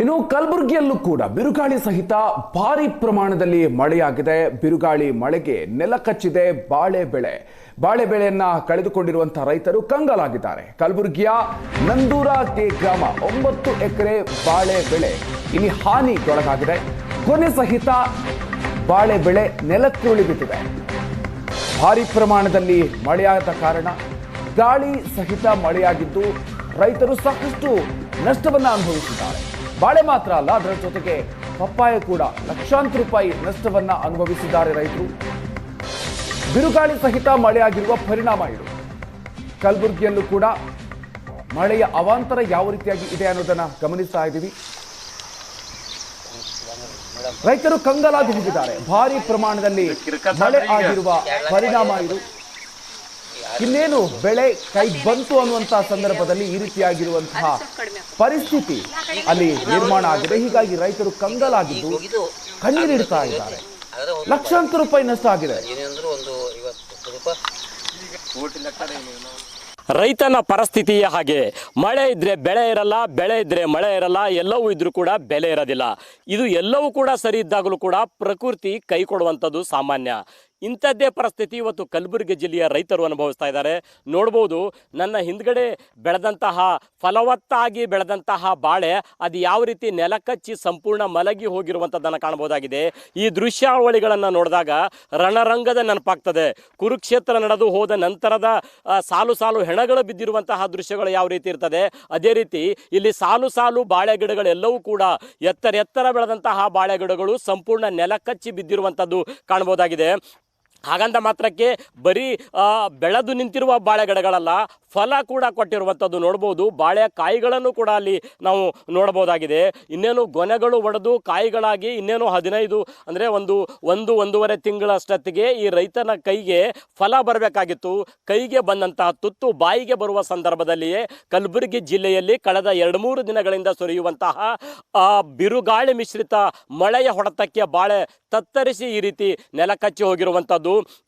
ಇನ್ನು ಕಲಬುರಗಿಯಲ್ಲೂ ಕೂಡ ಬಿರುಗಾಳಿ ಸಹಿತ ಭಾರಿ ಪ್ರಮಾಣದಲ್ಲಿ ಮಳೆಯಾಗಿದೆ. ಬಿರುಗಾಳಿ ಮಳೆಗೆ ನೆಲ ಕಚ್ಚಿದೆ. ಬಾಳೆ ಬೆಳೆ, ಬಾಳೆ ಬೆಳೆಯನ್ನ ಕಳೆದುಕೊಂಡಿರುವಂತಹ ರೈತರು ಕಂಗಾಲಾಗಿದ್ದಾರೆ. ಕಲಬುರಗಿಯ ನಂದೂರ ಕೆ ಗ್ರಾಮ ಒಂಬತ್ತು ಎಕರೆ ಬಾಳೆ ಬೆಳೆ ಇಲ್ಲಿ ಹಾನಿಗೊಳಗಾಗಿದೆ. ಕೊನೆ ಸಹಿತ ಬಾಳೆ ಬೆಳೆ ನೆಲಕ್ಕುರುಳಿ ಬಿಟ್ಟಿದೆ ಭಾರಿ ಪ್ರಮಾಣದಲ್ಲಿ ಮಳೆಯಾದ ಕಾರಣ ಗಾಳಿ ಸಹಿತ ಮಳೆಯಾಗಿದ್ದು ರೈತರು ಸಾಕಷ್ಟು ನಷ್ಟವನ್ನು ಅನುಭವಿಸಿದ್ದಾರೆ. ಬಾಳೆ ಮಾತ್ರ ಅಲ್ಲ ಅದರ ಜೊತೆಗೆ ಪಪ್ಪಾಯ ಕೂಡ ಲಕ್ಷಾಂತರ ರೂಪಾಯಿ ನಷ್ಟವನ್ನ ಅನುಭವಿಸಿದ್ದಾರೆ ರೈತರು. ಬಿರುಗಾಳಿ ಸಹಿತ ಮಳೆಯಾಗಿರುವ ಪರಿಣಾಮ ಇದು. ಕಲಬುರಗಿಯಲ್ಲೂ ಕೂಡ ಮಳೆಯ ಅವಾಂತರ ಯಾವ ರೀತಿಯಾಗಿ ಇದೆ ಅನ್ನೋದನ್ನ ಗಮನಿಸ್ತಾ ಇದ್ದೀವಿ. ರೈತರು ಕಂಗಲಾಗಿ ಹೋಗಿದ್ದಾರೆ ಭಾರಿ ಪ್ರಮಾಣದಲ್ಲಿ ಮಳೆ ಆಗಿರುವ ಪರಿಣಾಮ ಇದು. ಇನ್ನೇನು ಬೆಳೆ ಕೈ ಬಂತು ಅನ್ನುವಂತಹ ಸಂದರ್ಭದಲ್ಲಿ ಈ ರೀತಿಯಾಗಿರುವಂತಹ ಪರಿಸ್ಥಿತಿ ಅಲ್ಲಿ ನಿರ್ಮಾಣ ಆಗಿದೆ. ಹೀಗಾಗಿ ರೈತರು ಕಂಗಲಾಗಿದ್ದು ಕಣ್ಣೀರಿಡ್ತಾ ಇದ್ದಾರೆ. ಲಕ್ಷಾಂತರ ರೂಪಾಯಿ ನಷ್ಟ ಆಗಿದೆ. ರೈತನ ಪರಿಸ್ಥಿತಿಯೇ ಹಾಗೆ ಮಳೆ ಇದ್ರೆ ಬೆಳೆ ಇರಲ್ಲ ಬೆಳೆ ಇದ್ರೆ ಮಳೆ ಇರಲ್ಲ ಎಲ್ಲವೂ ಇದ್ರೂ ಕೂಡ ಬೆಲೆ ಇರೋದಿಲ್ಲ. ಇದು ಎಲ್ಲವೂ ಕೂಡ ಸರಿ ಇದ್ದಾಗಲೂ ಕೂಡ ಪ್ರಕೃತಿ ಕೈ ಕೊಡುವಂಥದ್ದು ಸಾಮಾನ್ಯ. ಇಂಥದ್ದೇ ಪರಿಸ್ಥಿತಿ ಇವತ್ತು ಕಲಬುರಗಿ ಜಿಲ್ಲೆಯ ರೈತರು ಅನುಭವಿಸ್ತಾ ಇದ್ದಾರೆ. ನೋಡ್ಬೋದು, ನನ್ನ ಹಿಂದ್ಗಡೆ ಬೆಳೆದಂತಹ, ಫಲವತ್ತಾಗಿ ಬೆಳೆದಂತಹ ಬಾಳೆ, ಅದು ಯಾವ ರೀತಿ ನೆಲಕಚ್ಚಿ ಸಂಪೂರ್ಣ ಮಲಗಿ ಹೋಗಿರುವಂಥದ್ದನ್ನು ಕಾಣಬಹುದಾಗಿದೆ. ಈ ದೃಶ್ಯಾವಳಿಗಳನ್ನು ನೋಡಿದಾಗ ರಣರಂಗದ ನೆನಪಾಗ್ತದೆ. ಕುರುಕ್ಷೇತ್ರ ನಡೆದು ಹೋದ ನಂತರದ ಸಾಲು ಸಾಲು ಹೆಣಗಳು ಬಿದ್ದಿರುವಂತಹ ದೃಶ್ಯಗಳು ಯಾವ ರೀತಿ ಇರ್ತದೆ? ಅದೇ ರೀತಿ ಇಲ್ಲಿ ಸಾಲು ಸಾಲು ಬಾಳೆ ಗಿಡಗಳೆಲ್ಲವೂ ಕೂಡ ಎತ್ತರ ಎತ್ತರ ಬೆಳೆದಂತಹ ಬಾಳೆ ಗಿಡಗಳು ಸಂಪೂರ್ಣ ನೆಲಕಚ್ಚಿ ಬಿದ್ದಿರುವಂಥದ್ದು ಕಾಣಬಹುದಾಗಿದೆ. ಹಾಗಂತ ಮಾತ್ರಕ್ಕೆ ಬರೀ ಬೆಳೆದು ನಿಂತಿರುವ ಬಾಳೆಗಿಡಗಳಲ್ಲ, ಫಲ ಕೂಡ ಕೊಟ್ಟಿರುವಂಥದ್ದು ನೋಡ್ಬೋದು. ಬಾಳೆ ಕಾಯಿಗಳನ್ನು ಕೂಡ ಅಲ್ಲಿ ನಾವು ನೋಡಬಹುದಾಗಿದೆ. ಇನ್ನೇನು ಗೊನೆಗಳು ಒಡೆದು ಕಾಯಿಗಳಾಗಿ ಇನ್ನೇನು ಹದಿನೈದು, ಅಂದರೆ ಒಂದು ಒಂದು, ಒಂದೂವರೆ ತಿಂಗಳಷ್ಟೊತ್ತಿಗೆ ಈ ರೈತನ ಕೈಗೆ ಫಲ ಬರಬೇಕಾಗಿತ್ತು. ಕೈಗೆ ಬಂದಂತಹ ತುತ್ತು ಬಾಯಿಗೆ ಬರುವ ಸಂದರ್ಭದಲ್ಲಿಯೇ ಕಲಬುರಗಿ ಜಿಲ್ಲೆಯಲ್ಲಿ ಕಳೆದ ಎರಡು ಮೂರು ದಿನಗಳಿಂದ ಸುರಿಯುವಂತಹ ಬಿರುಗಾಳಿ ಮಿಶ್ರಿತ ಮಳೆಯ ಹೊಡೆತಕ್ಕೆ ಬಾಳೆ ತತ್ತರಿಸಿ ಈ ರೀತಿ ನೆಲಕಚ್ಚಿ ಹೋಗಿರುವಂಥದ್ದು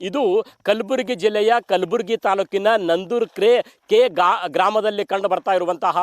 ಇದು ಕಲಬುರಗಿ ಜಿಲ್ಲೆಯ ಕಲಬುರಗಿ ತಾಲೂಕಿನ ನಂದೂರ್ ಕ್ರೆ ಕೆ ಗಾ ಗ್ರಾಮದಲ್ಲಿ ಕಂಡು ಬರ್ತಾ ಇರುವಂತಹ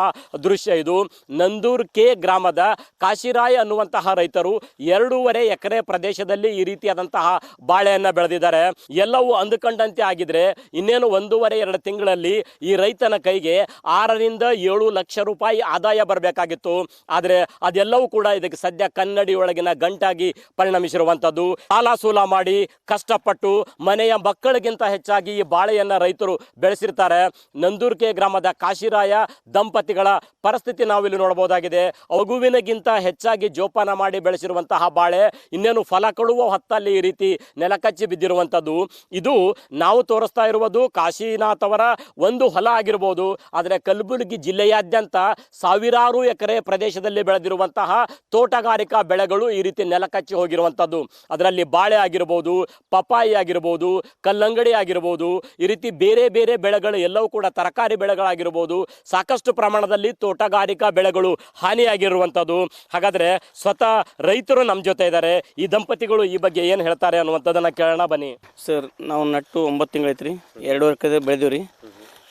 ದೃಶ್ಯ ಇದು. ನಂದೂರ್ ಕೆ ಗ್ರಾಮದ ಕಾಶಿರಾಯ್ ಅನ್ನುವಂತಹ ರೈತರು ಎರಡೂವರೆ ಎಕರೆ ಪ್ರದೇಶದಲ್ಲಿ ಈ ರೀತಿಯಾದಂತಹ ಬಾಳೆಯನ್ನು ಬೆಳೆದಿದ್ದಾರೆ. ಎಲ್ಲವೂ ಅಂದುಕೊಂಡಂತೆ ಆಗಿದ್ರೆ ಇನ್ನೇನು ಒಂದೂವರೆ, ಎರಡು ತಿಂಗಳಲ್ಲಿ ಈ ರೈತನ ಕೈಗೆ ಆರರಿಂದ ಏಳು ಲಕ್ಷ ರೂಪಾಯಿ ಆದಾಯ ಬರಬೇಕಾಗಿತ್ತು. ಆದರೆ ಅದೆಲ್ಲವೂ ಕೂಡ ಇದಕ್ಕೆ ಸದ್ಯ ಕನ್ನಡಿಯೊಳಗಿನ ಗಂಟಾಗಿ ಪರಿಣಮಿಸಿರುವಂಥದ್ದು. ಸಾಲ ಸೂಲ ಮಾಡಿ ಕಷ್ಟಪಟ್ಟು ಮನೆಯ ಮಕ್ಕಳಿಗಿಂತ ಹೆಚ್ಚಾಗಿ ಈ ಬಾಳೆಯನ್ನ ರೈತರು ಬೆಳೆಸಿರ್ತಾರೆ. ನಂದೂರ್ಕೆ ಗ್ರಾಮದ ಕಾಶಿರಾಯ ದಂಪತಿಗಳ ಪರಿಸ್ಥಿತಿ ನಾವಿಲ್ಲಿ ನೋಡಬಹುದಾಗಿದೆ. ಅಗುವಿನಗಿಂತ ಹೆಚ್ಚಾಗಿ ಜೋಪಾನ ಮಾಡಿ ಬೆಳೆಸಿರುವಂತಹ ಬಾಳೆ, ಇನ್ನೇನು ಫಲ ಕೊಡುವ ಹೊತ್ತಲ್ಲಿ ಈ ರೀತಿ ನೆಲಕಚ್ಚಿ ಬಿದ್ದಿರುವಂಥದ್ದು. ಇದು ನಾವು ತೋರಿಸ್ತಾ ಇರುವುದು ಕಾಶಿನಾಥ್ ಅವರ ಒಂದು ಹೊಲ ಆಗಿರ್ಬೋದು. ಆದರೆ ಕಲಬುರಗಿ ಜಿಲ್ಲೆಯಾದ್ಯಂತ ಸಾವಿರಾರು ಎಕರೆ ಪ್ರದೇಶದಲ್ಲಿ ಬೆಳೆದಿರುವಂತಹ ತೋಟಗಾರಿಕಾ ಬೆಳೆಗಳು ಈ ರೀತಿ ನೆಲಕಚ್ಚಿ ಹೋಗಿರುವಂಥದ್ದು. ಅದರಲ್ಲಿ ಬಾಳೆ ಆಗಿರ್ಬೋದು ಪಪಾಯಿ ಆಗಿರ್ಬೋದು, ಕಲ್ಲಂಗಡಿ ಆಗಿರ್ಬೋದು, ಈ ರೀತಿ ಬೇರೆ ಬೇರೆ ಬೆಳೆಗಳು ಎಲ್ಲವೂ ಕೂಡ ತರಕಾರಿ ಬೆಳೆಗಳಾಗಿರ್ಬೋದು, ಸಾಕಷ್ಟು ಪ್ರಮಾಣದಲ್ಲಿ ತೋಟಗಾರಿಕಾ ಬೆಳೆಗಳು ಹಾನಿಯಾಗಿರುವಂಥದ್ದು. ಹಾಗಾದ್ರೆ ಸ್ವತಃ ರೈತರು ನಮ್ಮ ಜೊತೆ ಇದ್ದಾರೆ. ಈ ದಂಪತಿಗಳು ಈ ಬಗ್ಗೆ ಏನು ಹೇಳ್ತಾರೆ ಅನ್ನುವಂಥದ್ದನ್ನು ಕೇಳೋಣ, ಬನ್ನಿ. ಸರ್, ನಾವು ನಟ್ಟು ಒಂಬತ್ತು ತಿಂಗಳೈತ್ರಿ ಎರಡೂವರೆ ಕಡೆ ಬೆಳೆದೀವಿ ರೀ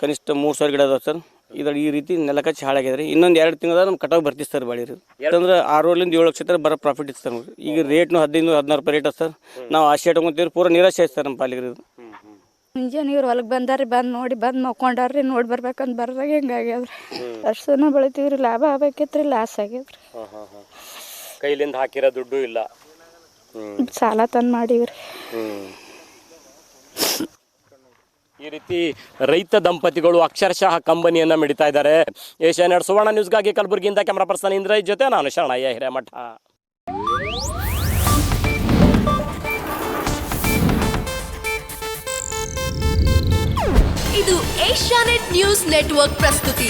ಕನಿಷ್ಠ ಮೂರು ಸಾವಿರ ಗಿಡ ಅದಾವೆ ಸರ್. ಇದ್ರ ಈ ರೀತಿ ನೆಲಕಚ್ಚಿ ಹಾಳಾಗ್ಯದ ರೀ ಇನ್ನೊಂದು ಎರಡು ತಿಂಗಳ ನಮ್ಮ ಕಟಾವು ಬರ್ತೀವಿ ಸರ್ ಬಾಳಿ ರೀ ಯಾಕಂದ್ರೆ ಆರೂರಿಂದ ಏಳು ಲಕ್ಷ ತರ ಬರೋ ಪ್ರಾಫಿಟ್ ಇತ್ತು ಸರ್ ನಮ್ಗೆ. ಈಗ ರೇಟ್ನು ಹದಿನೈದು ಹದಿನಾರು ರೂಪಾಯಿ ರೇಟ್ ಸರ್. ನಾವು ಆಸೆ ಇಟ್ಕೊಂತೀವಿ ಪೂರ ನಿರಾಶೆ ಸರ್ ನಮ್ಮ ಪಾಲಿಗೆ ಇದು. ಮುಂಜಾನೆ ಇವ್ರು ಹೊಲಕ್ಕೆ ಬಂದಾರಿ ಬಂದು ನೋಡಿ ಬಂದು ಮಕ್ಕೊಂಡಾರ್ರಿ ನೋಡಿ ಬರ್ಬೇಕಂತ ಬರ್ದಾಗ ಹಿಂಗಾಗ್ಯದ್ರಿ ಅಷ್ಟು ಸಲ ಬೆಳಿತೀವ್ರಿ ಲಾಭ ಆಗ್ಬೇಕಿತ್ರಿ ಲಾಸ್ ಆಗ್ಯದ್ರಿ. ಕೈಲಿಂದ ಹಾಕಿರೋ ದುಡ್ಡು ಇಲ್ಲ. ಸಾಲ ತಂದು ಮಾಡೀವ್ರಿ. ಈ ರೀತಿ ರೈತ ದಂಪತಿಗಳು ಅಕ್ಷರಶಃ ಕಂಪನಿಯನ್ನ ಮಿಡಿತಾ ಇದ್ದಾರೆ. ಏಷ್ಯಾನೆಟ್ ಸುವರ್ಣ ನ್ಯೂಸ್ಗಾಗಿ ಕಲಬುರಗಿಯಿಂದ ಕ್ಯಾಮರಾ ಪರ್ಸನ್ ಇಂದ್ರ ಜೊತೆ ನಾನು ಶರಣಯ್ಯ ಹಿರೇಮಠ. ಇದು ಏಷ್ಯಾನೆಟ್ ನ್ಯೂಸ್ ನೆಟ್ವರ್ಕ್ ಪ್ರಸ್ತುತಿ.